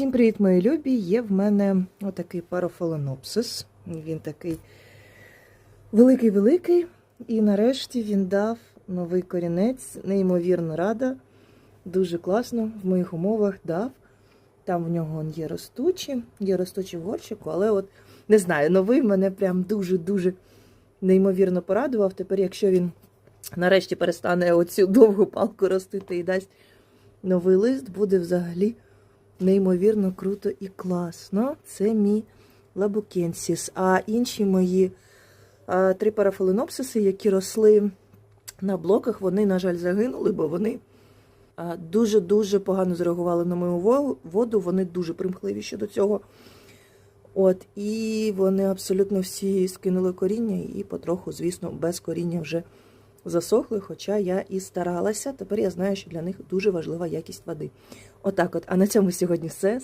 Всім привіт, мої любі! Є в мене отакий парафаленопсис. Він такий великий-великий. І нарешті він дав новий корінець. Неймовірно рада. Дуже класно в моїх умовах дав. Там в нього є ростучі, є ростучі в горщику, але от не знаю, новий мене прям дуже-дуже неймовірно порадував. Тепер, якщо він нарешті перестане оцю довгу палку ростити і дасть новий лист, буде взагалі неймовірно круто і класно. Це мій лабукенсіс. А інші мої три парафаленопсиси, які росли на блоках, вони, на жаль, загинули, бо вони дуже-дуже погано зреагували на мою воду. Вони дуже примхливі щодо цього. От, і вони абсолютно всі скинули коріння і потроху, звісно, без коріння вже засохли, хоча я і старалася. Тепер я знаю, що для них дуже важлива якість води. Отак от. А на цьому сьогодні все.